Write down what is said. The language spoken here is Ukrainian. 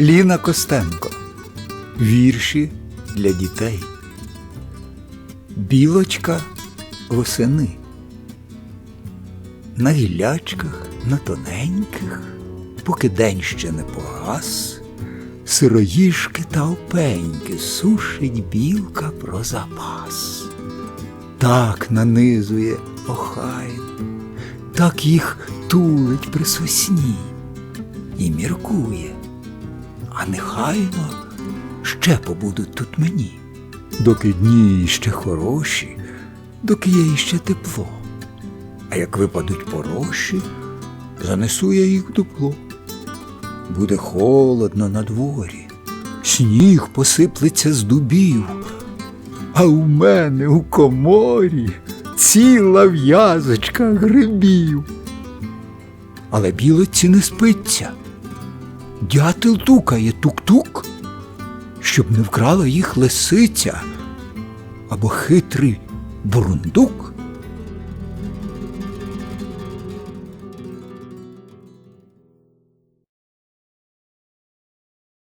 Ліна Костенко. Вірші для дітей. Білочка восени. На гіллячках, на тоненьких, поки день ще не погас, сироїшки та опеньки сушить білка про запас. Так нанизує охайно, так їх тулить при сосні і міркує, а нехайно ще побудуть тут мені, доки дні ще хороші, доки є іще тепло. А як випадуть пороші, занесу я їх в дупло. Буде холодно на дворі, сніг посиплеться з дубів, а у мене у коморі ціла в'язочка грибів. Але білоці не спиться. Дятел тукає тук-тук, щоб не вкрала їх лисиця, або хитрий бурундук